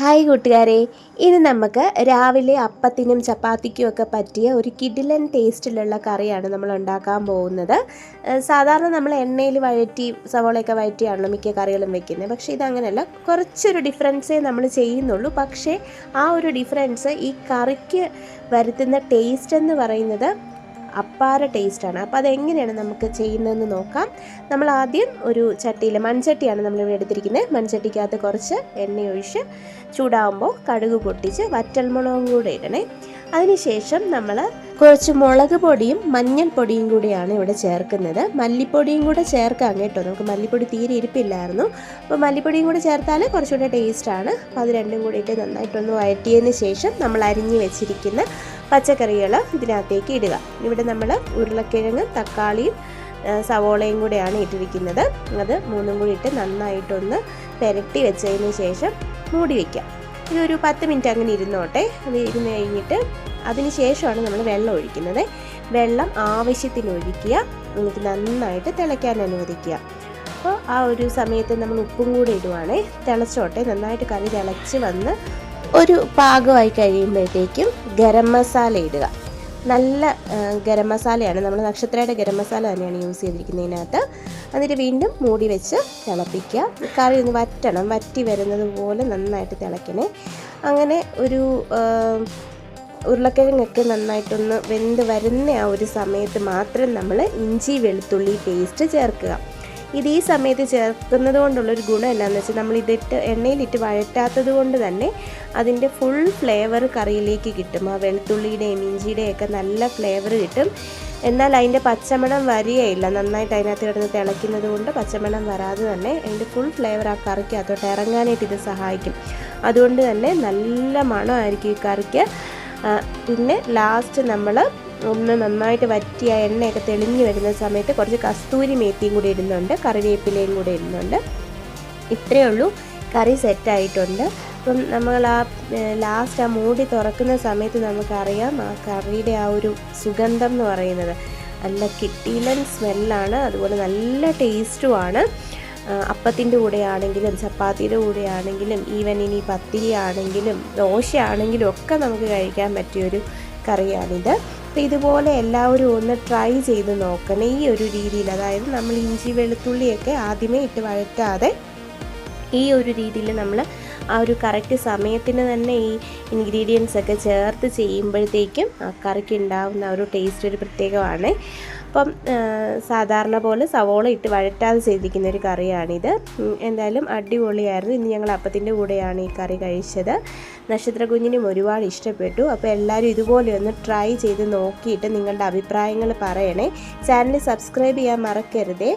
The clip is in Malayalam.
ഹായ് കൂട്ടുകാരെ. ഇന്ന് നമുക്ക് രാവിലെ അപ്പത്തിനും ചപ്പാത്തിക്കും ഒക്കെ പറ്റിയ ഒരു കിഡിലൻ ടേസ്റ്റിലുള്ള കറിയാണ് നമ്മൾ ഉണ്ടാക്കാൻ പോകുന്നത്. സാധാരണ നമ്മൾ എണ്ണയിൽ വഴറ്റി സവോളയൊക്കെ വഴറ്റിയാണല്ലോ മിക്ക കറികളും വെക്കുന്നത് പക്ഷേ ഇതങ്ങനെയല്ല. കുറച്ചൊരു ഡിഫറൻസേ നമ്മൾ ചെയ്യുന്നുള്ളൂ. പക്ഷേ ആ ഒരു ഡിഫറൻസ് ഈ കറിക്ക് വരുത്തുന്ന ടേസ്റ്റ് എന്ന് പറയുന്നത് അപ്പാര ടേസ്റ്റാണ്. അപ്പോൾ അതെങ്ങനെയാണ് നമുക്ക് ചെയ്യുന്നതെന്ന് നോക്കാം. നമ്മൾ ആദ്യം ഒരു ചട്ടിയിൽ മൺചട്ടിയാണ് നമ്മളിവിടെ എടുത്തിരിക്കുന്നത്. മൺചട്ടിക്കകത്ത് കുറച്ച് എണ്ണ ഒഴിച്ച് ചൂടാകുമ്പോൾ കടുക് പൊട്ടിച്ച് വറ്റൽമുളകും കൂടെ ഇടണേ. അതിനുശേഷം നമ്മൾ കുറച്ച് മുളക് പൊടിയും മഞ്ഞൾപ്പൊടിയും കൂടിയാണ് ഇവിടെ ചേർക്കുന്നത്. മല്ലിപ്പൊടിയും കൂടെ ചേർക്കാം കേട്ടോ. നമുക്ക് മല്ലിപ്പൊടി തീരെ ഇരിപ്പില്ലായിരുന്നു. അപ്പോൾ മല്ലിപ്പൊടിയും കൂടെ ചേർത്താൽ കുറച്ചുകൂടെ ടേസ്റ്റാണ്. അപ്പോൾ അത് രണ്ടും കൂടിയിട്ട് നന്നായിട്ടൊന്ന് വഴറ്റിയതിന് ശേഷം നമ്മൾ അരിഞ്ഞ് വെച്ചിരിക്കുന്ന പച്ചക്കറികൾ ഇതിനകത്തേക്ക് ഇടുക. ഇവിടെ നമ്മൾ ഉരുളക്കിഴങ്ങ് തക്കാളിയും സവോളയും കൂടെയാണ് ഇട്ടിരിക്കുന്നത്. അത് മൂന്നും കൂടി ഇട്ട് നന്നായിട്ടൊന്ന് പുരട്ടി വെച്ചതിന് ശേഷം മൂടി വയ്ക്കാം ഇതൊരു പത്ത് മിനിറ്റ് അങ്ങനെ ഇരുന്നോട്ടെ. അത് ഇരുന്ന് കഴിഞ്ഞിട്ട് അതിന് ശേഷമാണ് നമ്മൾ വെള്ളം ഒഴിക്കുന്നത്. വെള്ളം ആവശ്യത്തിന് ഒഴിക്കുക. എന്നിട്ട് നന്നായിട്ട് തിളയ്ക്കാൻ അനുവദിക്കുക. അപ്പോൾ ആ ഒരു സമയത്ത് നമ്മൾ ഉപ്പും കൂടി ഇടുവാണേ. തിളച്ചോട്ടെ. നന്നായിട്ട് കറി തിളച്ച് വന്ന് ഒരു പാകമായി കഴിയുമ്പോഴത്തേക്കും ഗരം മസാല ഇടുക. നല്ല ഗരം മസാലയാണ്. നമ്മൾ നക്ഷത്രയുടെ ഗരം മസാല തന്നെയാണ് യൂസ് ചെയ്തിരിക്കുന്നതിനകത്ത്. എന്നിട്ട് വീണ്ടും മൂടി വെച്ച് തിളപ്പിക്കുക. കറി ഒന്ന് വറ്റണം. വറ്റി വരുന്നത് പോലെ നന്നായിട്ട് തിളയ്ക്കണേ. അങ്ങനെ ഒരു ഉരുളക്കിഴങ്ങൊക്കെ നന്നായിട്ടൊന്ന് വെന്ത് വരുന്ന ആ ഒരു സമയത്ത് മാത്രം നമ്മൾ ഇഞ്ചി വെളുത്തുള്ളി പേസ്റ്റ് ചേർക്കുക. ഇത് ഈ സമയത്ത് ചേർക്കുന്നത് കൊണ്ടുള്ളൊരു ഗുണം എന്താണെന്ന് വെച്ചാൽ നമ്മൾ ഇതിട്ട് എണ്ണയിലിട്ട് വഴറ്റാത്തത് കൊണ്ട് തന്നെ അതിന്റെ ഫുൾ ഫ്ലേവർ കറിയിലേക്ക് കിട്ടും. ആ വെളുത്തുള്ളിയുടെയും ഇഞ്ചിയുടെയൊക്കെ നല്ല ഫ്ലേവർ കിട്ടും. എന്നാൽ അതിന്റെ പച്ചമണം വരികയില്ല. നന്നായിട്ട് അതിനകത്ത് കിടന്ന് തിളയ്ക്കുന്നത് കൊണ്ട് പച്ചമണം വരാതെ തന്നെ അതിന്റെ ഫുൾ ഫ്ലേവർ ആ കറിക്ക് അതോട്ട് ഇറങ്ങാനായിട്ട് ഇത് സഹായിക്കും. അതുകൊണ്ട് തന്നെ നല്ല മണമായിരിക്കും ഈ കറിക്ക്. പിന്നെ ലാസ്റ്റ് നമ്മൾ ഒന്ന് നന്നായിട്ട് വറ്റിയ എണ്ണയൊക്കെ തെളിഞ്ഞു വരുന്ന സമയത്ത് കുറച്ച് കസ്തൂരി മേത്തിയും കൂടി ഇടുന്നുണ്ട്. കറിവേപ്പിലയും കൂടി ഇടുന്നുണ്ട്. ഇത്രയേ ഉള്ളൂ. കറി സെറ്റായിട്ടുണ്ട് അപ്പം നമ്മൾ ആ ലാസ്റ്റ് ആ മൂടി തുറക്കുന്ന സമയത്ത് നമുക്കറിയാം ആ കറിയുടെ ആ ഒരു സുഗന്ധം എന്ന് പറയുന്നത്. നല്ല കിട്ടിയിലൻ സ്മെല്ലാണ് അതുപോലെ നല്ല ടേസ്റ്റുമാണ് അപ്പത്തിന്റെ കൂടെയാണെങ്കിലും ചപ്പാത്തിയുടെ കൂടെയാണെങ്കിലും ഈവൻ ഇനി പത്തിരി ആണെങ്കിലും ദോശ ആണെങ്കിലും ഒക്കെ നമുക്ക് കഴിക്കാൻ പറ്റിയൊരു കറിയാണിത്. അപ്പോൾ ഇതുപോലെ എല്ലാവരും ഒന്ന് ട്രൈ ചെയ്ത് നോക്കണം ഈ ഒരു രീതിയിൽ. അതായത് നമ്മൾ ഇഞ്ചി വെളുത്തുള്ളിയൊക്കെ ആദ്യമേ ഇട്ട് വഴറ്റാതെ ഈ ഒരു രീതിയിൽ നമ്മൾ ആ ഒരു കറക്റ്റ് സമയത്തിന് തന്നെ ഈ ഇൻഗ്രീഡിയൻസ് ഒക്കെ ചേർത്ത് ചെയ്യുമ്പോഴത്തേക്കും ആ കറിക്ക് ഉണ്ടാകുന്ന ഒരു ടേസ്റ്റ് ഒരു പ്രത്യേകമാണ്. അപ്പം സാധാരണ പോലെ സവോള ഇട്ട് വഴറ്റാതെ ചെയ്തിരിക്കുന്ന ഒരു കറിയാണിത്. എന്തായാലും അടിപൊളിയായിരുന്നു. ഇന്ന് ഞങ്ങൾ അപ്പത്തിന്റെ കൂടെയാണ് ഈ കറി കഴിച്ചത്. നക്ഷത്ര കുഞ്ഞിനും ഒരുപാട് ഇഷ്ടപ്പെട്ടു. അപ്പോൾ എല്ലാവരും ഇതുപോലെ ഒന്ന് ട്രൈ ചെയ്ത് നോക്കിയിട്ട് നിങ്ങളുടെ അഭിപ്രായങ്ങൾ പറയണേ. ചാനൽ സബ്സ്ക്രൈബ് ചെയ്യാൻ മറക്കരുതേ.